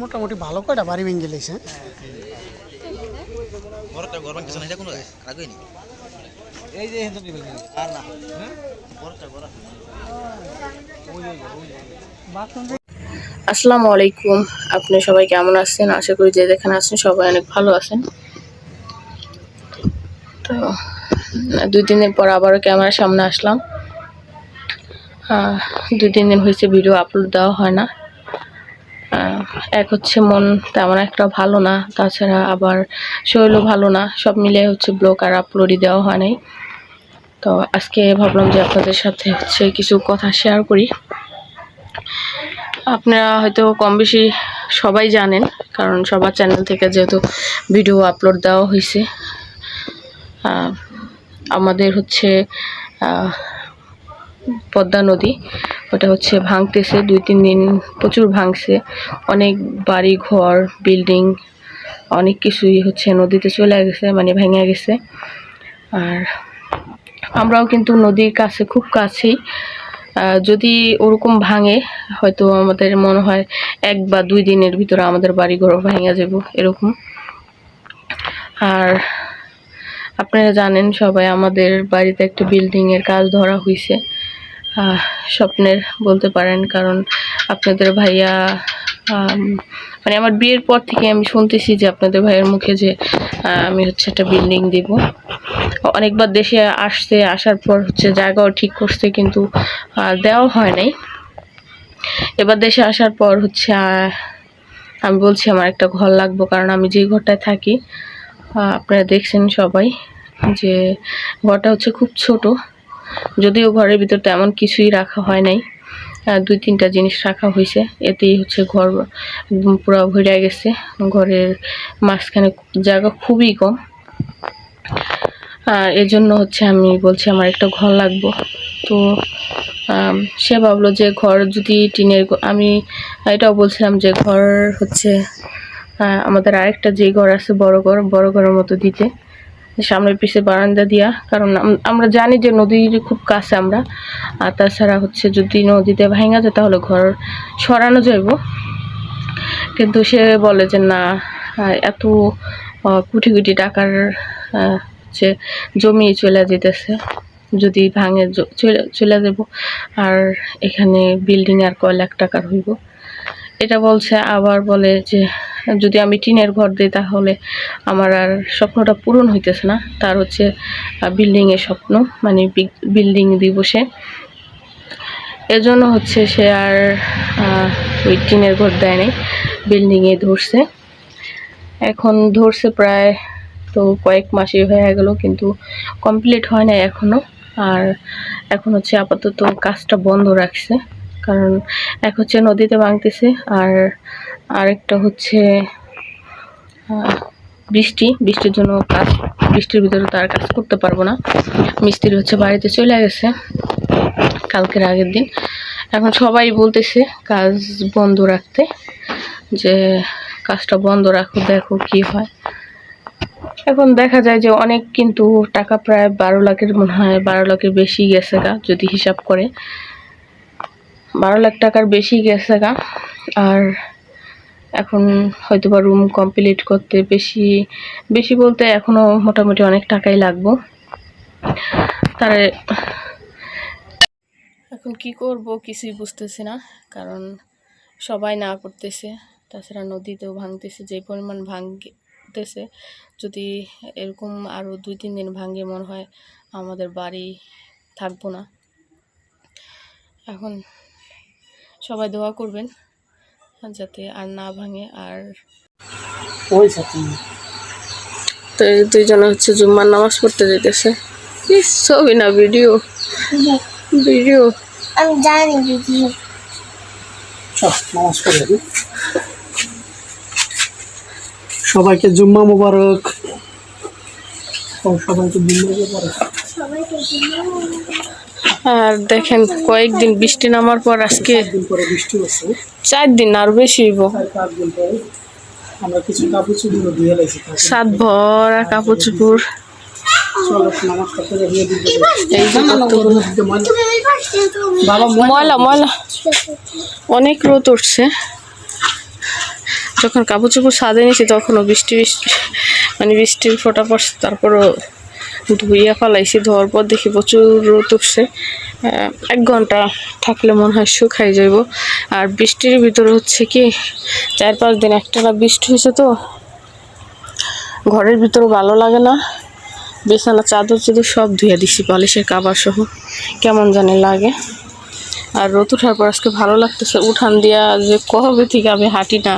মোটামুটি ভালো কয়টা? বাড়ি ভেঙে গেলেছে ঘরটা ঘর ভাঙতেছে না এটা কোনো আগে নি এই যে এখান থেকে বেরিয়ে গেছে। আর না। আসসালামু আলাইকুম। আপনি সবাই কেমন আছেন? আশা করি যে যেখানে আছেন সবাই অনেক ভালো আছেন। তো দুই তিন দিন পর আবারও ক্যামেরার সামনে আসলাম। দুই তিন দিন হয়েছে ভিডিও আপলোড দেওয়া হয় না। এক হচ্ছে মন তেমন একটা ভালো না, তাছাড়া আবার শরীরও ভালো না, সব মিলে হচ্ছে ব্লগ আর আপলোডই দেওয়া হয় নাই। তো আজকে ভাবলাম যে আপনাদের সাথে হচ্ছে কিছু কথা শেয়ার করি। আপনারা হয়তো কম বেশি সবাই জানেন, কারণ সবার চ্যানেল থেকে যেহেতু ভিডিও আপলোড দেওয়া হয়েছে আমাদের হচ্ছে পদ্মা নদী। ওটা হচ্ছে ভাঙতেছে, দুই তিন দিন প্রচুর ভাঙছে। অনেক বাড়ি, ঘর বিল্ডিং অনেক কিছুই হচ্ছে নদীতে চলে গেছে মানে ভেঙে গেছে। আর আমরাও কিন্তু নদীর কাছে খুব কাছেই। যদি ওরকম ভাঙে, হয়তো আমাদের মনে হয় এক বা দুই দিনের ভিতরে আমাদের বাড়ি ঘর ভেঙে যাব, এরকম। আর আপনারা জানেন সবাই, আমাদের বাড়িতে একটা বিল্ডিংয়ের কাজ ধরা হয়েছে স্বপ্নের বলতে পারেন, কারণ আপনাদের ভাইয়া মানে আমার বিয়ের পর থেকে আমি শুনতেছি যে আপনাদের ভাইয়ের মুখে যে আমি হচ্ছে একটা বিল্ডিং দিব। অনেকবার দেশে আসছে, আসার পর হচ্ছে জায়গাও ঠিক করছে, কিন্তু দেওয়া হয় নাই। এবার দেশে আসার পর হচ্ছে আমি বলছি আমার একটা ঘর লাগবো, কারণ আমি যে ঘরটায় থাকি আপনারা দেখছেন সবাই যে, ঘরটা হচ্ছে খুব ছোট। যদিও ঘরের ভিতর তেমন কিছুই রাখা হয় নাই। দুই তিনটা জিনিস রাখা হয়েছে এতেই হচ্ছে ঘর পুরো ভরে গেছে। ঘরের মাঝখানে জায়গা খুবই কম। আর এর জন্য হচ্ছে আমি বলছি আমার একটা ঘর লাগবো। তো সে ভাবলো যে ঘর যদি টিনের আমি এটাও বলছিলাম যে ঘর হচ্ছে আমাদের আরেকটা যে ঘর আছে বড় ঘর, বড় ঘরের মতো দিতে। সামনের পিছে বারান্দা দিয়া, কারণ আম- আমরা জানি যে নদীর খুব কাছে আমরা, আর তাছাড়া হচ্ছে যদি নদীতে ভাঙা যায় তাহলে ঘর সরানো যাইব। কিন্তু সে বলে যে না এত কোটি কোটি টাকার হচ্ছে জমি চলে যেতেছে, যদি ভাঙে চলে চলে যাব আর এখানে বিল্ডিং আর কয় লাখ টাকার হইব এটা বলছে, আবার বলে যে, যদি আমি টিনের ঘর দিই তাহলে আমার আর স্বপ্নটা পূরণ হইতেছে না। তার হচ্ছে বিল্ডিং এর স্বপ্ন মানে বিল্ডিং দিব সে। এজন্য হচ্ছে সে আর ওই টিনের ঘর দেয় বিল্ডিংয়ে ধরছে। এখন ধরছে প্রায়, তো কয়েক মাসই হয়ে গেল, কিন্তু কমপ্লিট হয় না এখনও আর এখন হচ্ছে আপাতত কাজটা বন্ধ রাখছে। কারণ এক হচ্ছে নদীতে ভাঙতেছে আর আরেকটা হচ্ছে বৃষ্টি। বৃষ্টির জন্য কাজ, বৃষ্টির ভিতরে তার কাজ করতে পারব না। মিস্ত্রি হচ্ছে বাড়িতে চলে গেছে কালকের আগের দিন। এখন সবাই বলতেছে কাজ বন্ধ রাখতে, যে কাজটা বন্ধ রাখো, দেখো কি হয়। এখন দেখা যায় যে অনেক কিন্তু টাকা প্রায় বারো লাখের মনে হয়, বারো লাখের বেশি গেছে গা, যদি হিসাব করে। বারো লাখ টাকার বেশি গেছে গা। আর এখন হয়তো বা রুম কমপ্লিট করতে বেশি বেশি বলতে এখনও মোটামুটি অনেক টাকাই লাগবো। তার এখন কি করব কিছুই বুঝতেছি না, কারণ সবাই না করতেছে। তাছাড়া নদীতেও ভাঙতেছে, যে পরিমাণ ভাঙতেছে, যদি এরকম আরও দুই, তিন দিন ভাঙে মনে হয়, আমাদের বাড়ি থাকব না। এখন সবাই দোয়া করবেন যাতে আর না ভাঙে আর ওই তো এই দুইজনে হচ্ছে জুম্মার নামাজ পড়তে যেতেছে ছবি না ভিডিও। ভিডিও। আমি জানি দিদি সব নামাজ পড়ে দিই। সবাইকে জুম্মা মুবারক। সবাইকে জুম্মা মুবারক। সবাইকে আর দেখেন কয়েকদিন বৃষ্টি নামার পর আজকে চার দিন আর বেশি হইব। চার পাঁচ দিন পরে আমরা কিছু কাপড় চুপড় সাত ভরা কাপড় চুপুর ময়লা ময়লা অনেক রোদ উঠছে। যখন কাপড় চোপড় সাদে নিয়েছি তখনও বৃষ্টি বৃষ্টি মানে বৃষ্টির ফোঁটা পড়ছে তারপরও ধুইয়া ফালাইছি, ধোয়ার পর দেখি প্রচুর রোদ উঠছে। এক ঘণ্টা থাকলে মনে হয় শুকাই যাইব। আর বৃষ্টির ভিতরে হচ্ছে কি, চার পাঁচ দিন একটা বৃষ্টি হয়েছে তো, ঘরের ভিতরে ভালো লাগে না। বিছানা, চাদর চাদর সব ধুয়ে দিছি পালিশের কাবার সহ, কেমন জানি লাগে। আর রোদ উঠার পর আজকে ভালো লাগতেছে, উঠান দিয়া যে কবে থেকে আমি হাঁটি না।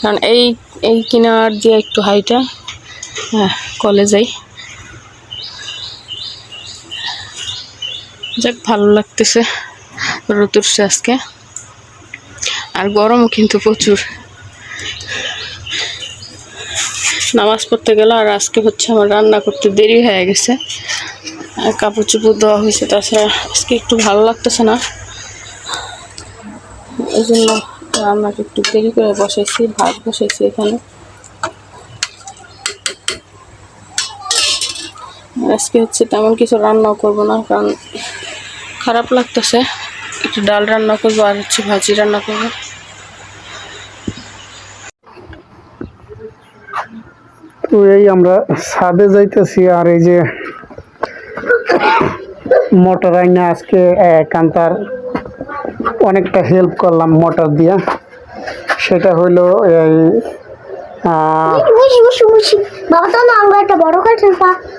কারণ এই এই কিনার দিয়ে একটু হাইটা হ্যাঁ কলে যাক, ভালো লাগতেছে রোদ উঠছে আজকে। আর গরমও কিন্তু প্রচুর। নামাজ পড়তে গেল, আর আজকে হচ্ছে আমার রান্না করতে দেরি হয়ে গেছে। আর কাপড় চোপড় দেওয়া হয়েছে, তাছাড়া আজকে একটু ভালো লাগতেছে না। এই জন্য রান্নাকে একটু দেরি করে বসেছি ভাত বসেছি এখানে। আজকে হচ্ছে তেমন কিছু রান্নাও করব না, কারণ খারাপ লাগতেছে। একটু ডাল রান্না করব আর হচ্ছে ভাজি রান্না করব। তো এই আমরা ছাদে যাইতেছি আর এই যে মোটর আইনা আজকে কান্তার অনেকটা হেল্প করলাম মোটর দিয়া। সেটা হইল এই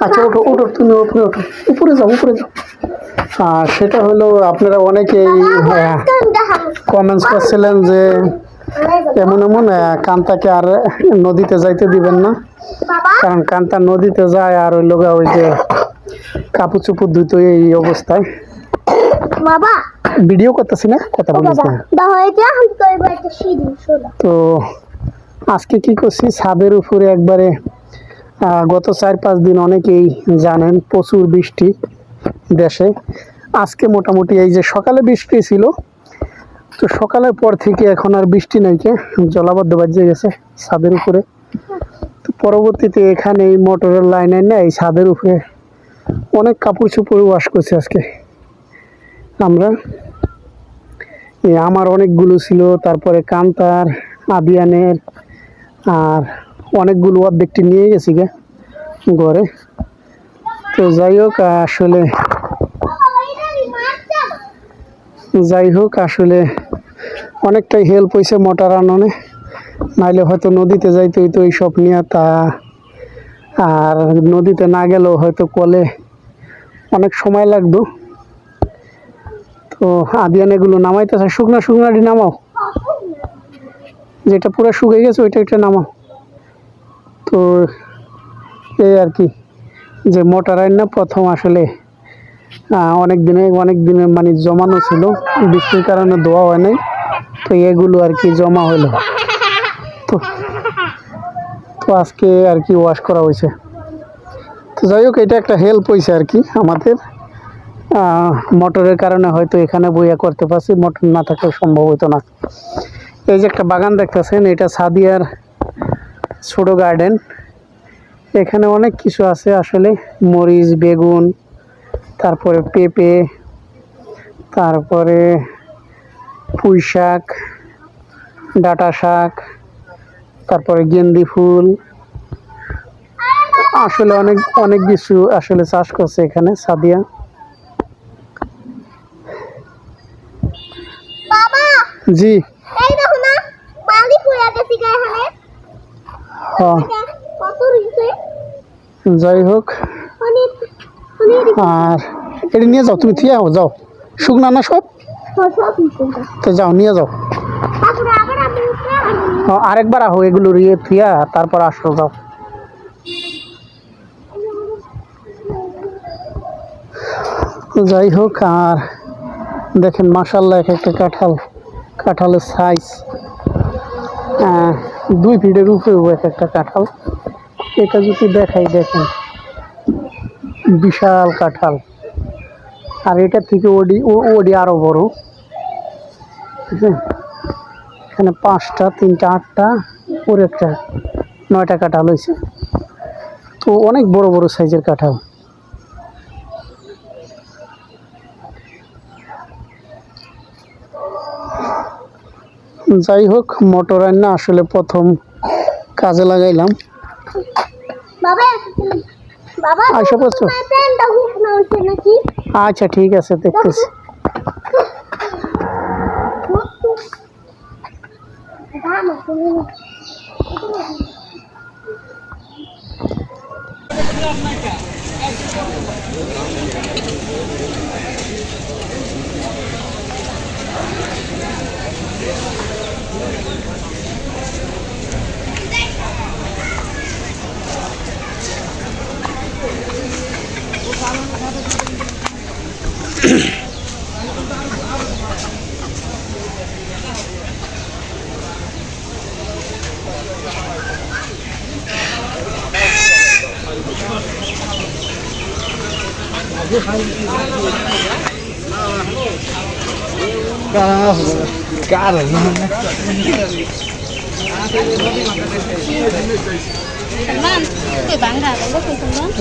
আচ্ছা ওঠো ওঠো তুমি উপরে ওঠো। উপরে যাও উপরে যাও। সেটা হলো আপনারা অনেকেই হ্যাঁ, কমেন্টস করছিলেন যে এমন এমন কান্তাকে আর নদীতে যাইতে দিবেন না। কারণ কান্তা নদীতে যায় আর ওই লোক ওই যে কাপড় চুপুর ধুতো এই অবস্থায়। বাবা। ভিডিও করতেছি না কথা বলিস না। তো আজকে কি করছি ছাদের উপরে একবারে গত চার পাঁচ দিন অনেকেই জানেন প্রচুর বৃষ্টি। দেশে। আজকে মোটামুটি এই যে সকালে বৃষ্টি ছিল, তো সকালের পর থেকে এখন আর বৃষ্টি নাই কে, জলাবদ্ধ বাজে গেছে ছাদের উপরে। তো পরবর্তীতে এখানে এই মোটরের লাইনে না এই ছাদের উপরে অনেক কাপড় চোপড় ওয়াশ করছি আজকে। আমরা আমার অনেকগুলো ছিল, তারপরে কান্তার, আদিয়ানের, আর অনেকগুলো অর্ধেকটি নিয়ে গেছি গে ঘরে। তো যাই হোক, আসলে যাই হোক, আসলে অনেকটাই হেল্প হয়েছে মোটর আননে। নাইলে হয়তো নদীতে যাইতে হইতো এইসব নিয়ে, তা আর নদীতে না গেলেও হয়তো কলে অনেক সময় লাগতো। তো আদিয়ান এগুলো নামাইতেছে। শুকনা শুকনাটি নামাও। যেটা পুরো শুকিয়ে গেছে, ওইটা একটা নামাও। তো এই আর কি। যে মোটর না প্রথম আসলে অনেক দিনে অনেক দিনে মানে জমানো ছিল, বৃষ্টির কারণে ধোয়া হয় নাই, তো এগুলো আর কি জমা হলো। তো তো আজকে আর কি ওয়াশ করা হয়েছে। তো যাই হোক, এটা একটা হেল্প হয়েছে আর কি আমাদের। মোটরের কারণে হয়তো এখানে বইয়া করতে পারছি, মোটর না থাকলে সম্ভব হতো না। এই যে একটা বাগান দেখতেছেন, এটা সাদিয়ার ছোট গার্ডেন এখানে অনেক কিছু আছে আসলে। মরিচ বেগুন তারপরে পেঁপে তারপরে পুঁই শাক ডাটা শাক তারপরে গেন্দি ফুল। আসলে অনেক অনেক কিছু আসলে চাষ করছে এখানে সাদিয়া। জি। এই দেখো না বালি পুরা গেছি এখানে হ্যাঁ। যাই হোক। আর এটা নিয়ে যাও, তুমি থিয়া যাও। শুকনা না সব? তো যাও, নিয়ে যাও। আরেকবার আহো এগুলো ইয়ে থিয়া, তারপর আসো, যাও। যাই হোক, আর দেখেন মাসাল্লাহ এক একটা কাঁঠাল, কাঁঠালের সাইজ দুই ফিটের উপরেও এক একটা কাঁঠাল। এটা যদি দেখাই, দেখেন। বিশাল কাঁঠাল। আর এটা থেকে ওডি ওডি আরও বড়। এখানে পাঁচটা, তিনটা, আটটা, ওর একটা, নয়টা কাঁঠাল হয়েছে। তো অনেক বড় বড় সাইজের কাঁঠাল। যাই হোক, মোটর রান্না আসলে প্রথম কাজে লাগাইলাম। বাবা বাবা আশা করছ প্যান্টটা হুক না হচ্ছে নাকি আচ্ছা ঠিক আছে আছে Salman, cái bán gà Salman?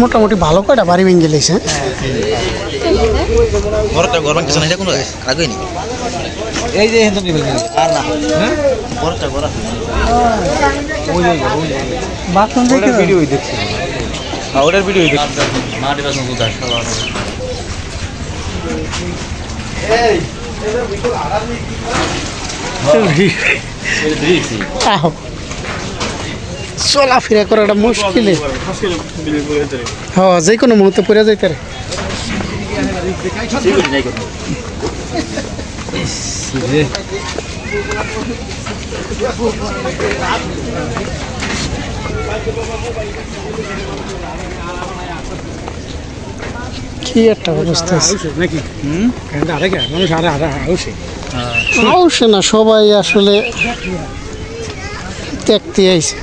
মোটামুটি ভালো কয়টা বাড়ি ভেঙে গেলেছে? ঘরটা ঘর ভাঙতেছে না এটা কোনো আগে নি এই যে এখান আর না। ঘরটা ঘর বাথরুম ভিডিও দেখছি। ওটার ভিডিও দেখছি। আহ চলাফেরা করাটা মুশকিল হ্যাঁ যে কোনো মুহূর্তে পড়ে যাইতে রে কি একটা অবস্থা নাকি? মানুষ আরে আউসে না সবাই আসলে দেখতে আইছে.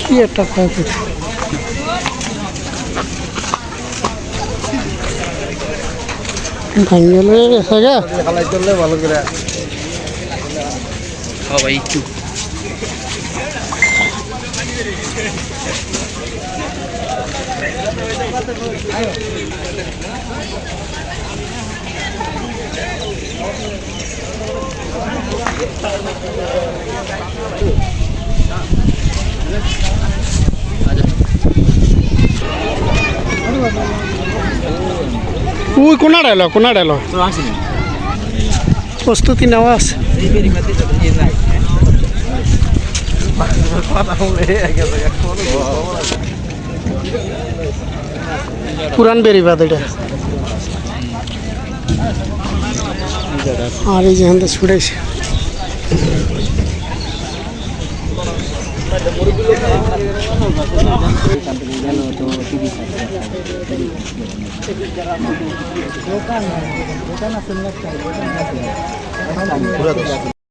কি একটা ক্ষয়ক্ষতি ভাঙ্গল গেছে গা। হালাই ভালো করে সবাই একটু। উই, কোনাড় এলো কোনাড় এলো। প্রস্তুতি নেওয়া আছে। পুরান বেরিবাদ এটা। আর এই যেখান থেকে ছুটেছে। company yellow to TV side.